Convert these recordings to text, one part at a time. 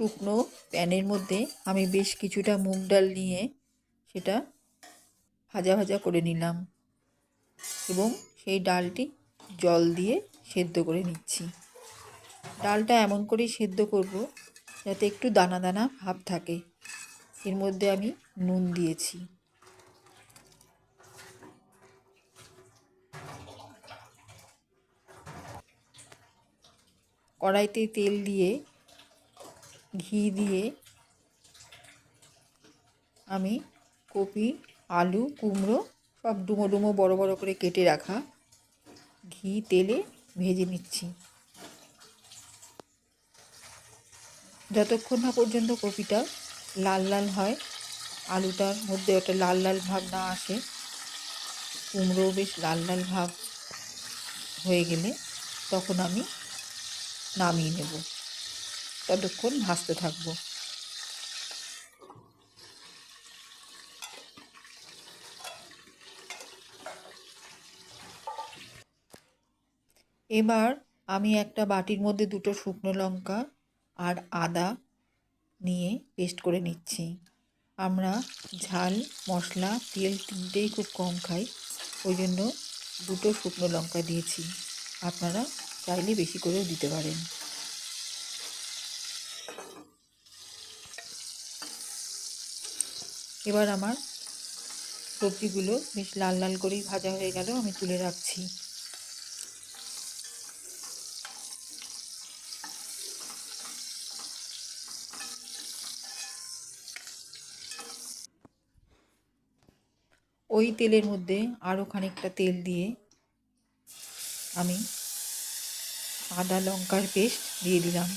শুকনো প্যানের মধ্যে আমি বেশ কিছুটা মুগ ডাল নিয়ে সেটা ভাজা ভাজা করে নিলাম এবং সেই ডালটি জল দিয়ে সেদ্ধ করে নিচ্ছি। ডালটা এমন করেই সেদ্ধ করব যাতে একটু দানা দানা ভাব থাকে। এর মধ্যে আমি নুন দিয়েছি। কড়াইতে তেল দিয়ে ঘি দিয়ে আমি কপি, আলু, কুমড়ো সব ডুমো ডুমো বড় বড় করে কেটে রাখা ঘি তেলে ভেজে নিচ্ছি। যতক্ষণ না পর্যন্ত কপিটা লাল লাল হয়, আলুটার মধ্যে একটা লাল লাল ভাব না আসে, কুমড়ো বেশ লাল লাল ভাব হয়ে গেলে তখন আমি নামিয়ে নেব। ততক্ষণ ভাজতে থাকব। এবার আমি একটা বাটির মধ্যে দুটো শুকনো লঙ্কা আর আদা নিয়ে পেস্ট করে নিচ্ছি। আমরা ঝাল, মশলা, তেল তিনটেই খুব কম খাই, ওই জন্য দুটো শুকনো লঙ্কা দিয়েছি। আপনারা চাইলে বেশি করেও দিতে পারেন। এবার আমার সবজিগুলো বেশ লাল লাল করেই ভাজা হয়ে গেল, আমি তুলে রাখছি। ওই তেলের মধ্যে আরও খানিকটা তেল দিয়ে আমি আদা লঙ্কার পেস্ট দিয়ে দিলাম।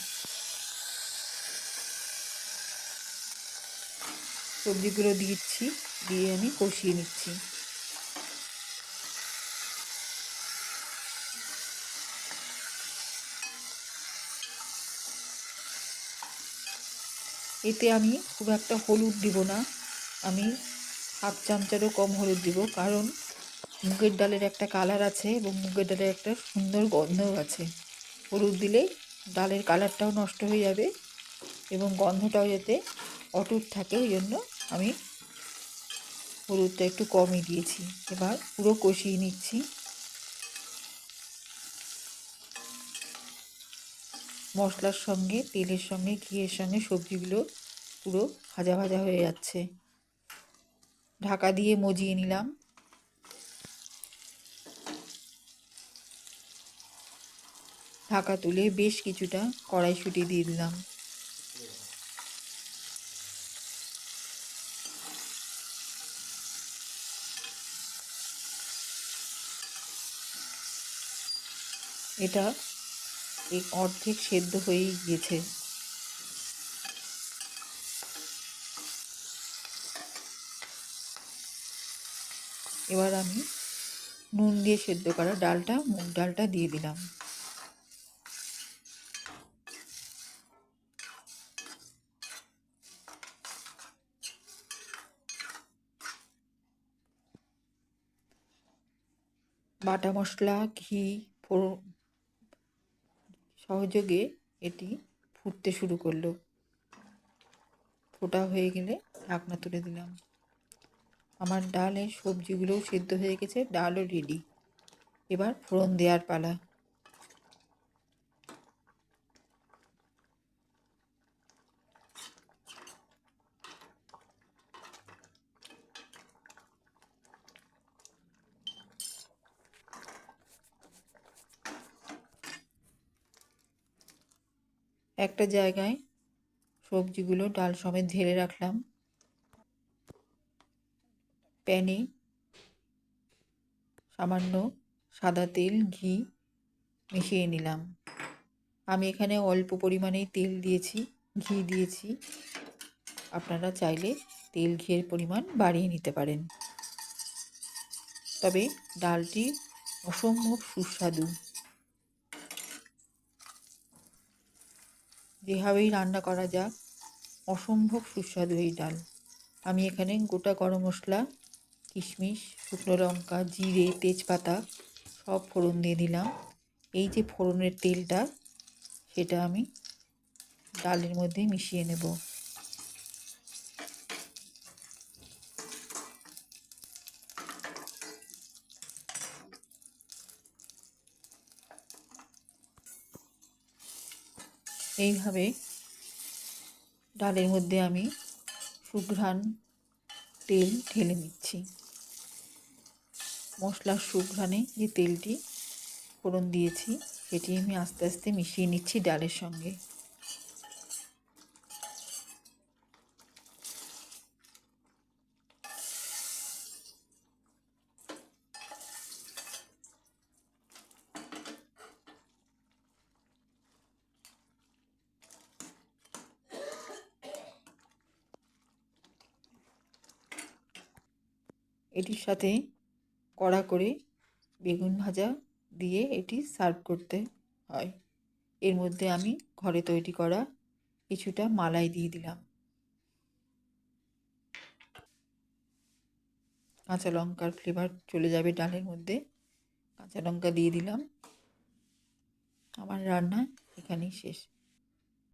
সবজিগুলো দিচ্ছি, দিয়ে আমি কষিয়ে নিচ্ছি। এতে আমি খুব একটা হলুদ দিব না, আমি হাফ চামচারও কম হলুদ দিব, কারণ মুগের ডালের একটা কালার আছে এবং মুগের ডালের একটা সুন্দর গন্ধও আছে। হলুদ দিলে ডালের কালারটাও নষ্ট হয়ে যাবে এবং গন্ধটাও যাতে অটুট থাকে, ওই জন্য আমি হলুদটা একটু কমই দিয়েছি। এবার পুরো কষিয়ে নিচ্ছি। মশলার সঙ্গে, তেলের সঙ্গে, ঘিয়ের সঙ্গে সবজিগুলো পুরো ভাজা ভাজা হয়ে যাচ্ছে। ঢাকা দিয়ে মজিয়ে নিলাম। ঢাকা তুলে বেশ কিছুটা কড়াইশুঁটি দিয়ে দিলাম। এটা এই অর্ধেক সেদ্ধ হয়েই গেছে। এবার আমি নুন দিয়ে সেদ্ধ করা ডালটা, মুগ ডালটা দিয়ে দিলাম। বাটা মশলা, ঘি সহযোগে এটি ফুটতে শুরু করল। ফোটা হয়ে গেলে ঢাকনা তুলে দিলাম। আমার ডালের সবজিগুলোও সিদ্ধ হয়ে গেছে, ডালও রেডি এবার ফোড়ন দেওয়ার পালা। একটা জায়গায় সবজিগুলো ডাল সমেত ঢেলে রাখলাম। প্যানে সামান্য সাদা তেল, ঘি মিশিয়ে নিলাম। আমি এখানে অল্প পরিমাণেই তেল দিয়েছি, ঘি দিয়েছি। আপনারা চাইলে তেল ঘিয়ের পরিমাণ বাড়িয়ে নিতে পারেন। তবে ডালটি অসম্ভব সুস্বাদু। যেভাবেই রান্না করা যাক, অসম্ভব সুস্বাদু এই ডাল। আমি এখানে গোটা গরম মশলা, কিশমিশ, শুকনো লঙ্কা, জিরে, তেজপাতা সব ফোড়ন দিয়ে দিলাম। এই যে ফোড়নের তেলটা, সেটা আমি ডালের মধ্যে মিশিয়ে নেব। এইভাবে ডালের মধ্যে আমি সুঘ্রাণ তেল ঢেলে নিচ্ছি। মশলার সুঘ্রাণে যে তেলটি ফোড়ন দিয়েছি, সেটি আমি আস্তে আস্তে মিশিয়ে নিচ্ছি ডালের সঙ্গে। এটির সাথে কড়া করে বেগুন ভাজা দিয়ে এটি সার্ভ করতে হয়। এর মধ্যে আমি ঘরে তৈরি করা কিছুটা মালাই দিয়ে দিলাম। কাঁচা লঙ্কার ফ্লেভার চলে যাবে ডালের মধ্যে। কাঁচা লঙ্কা দিয়ে দিলাম। আমার রান্না এখানেই শেষ।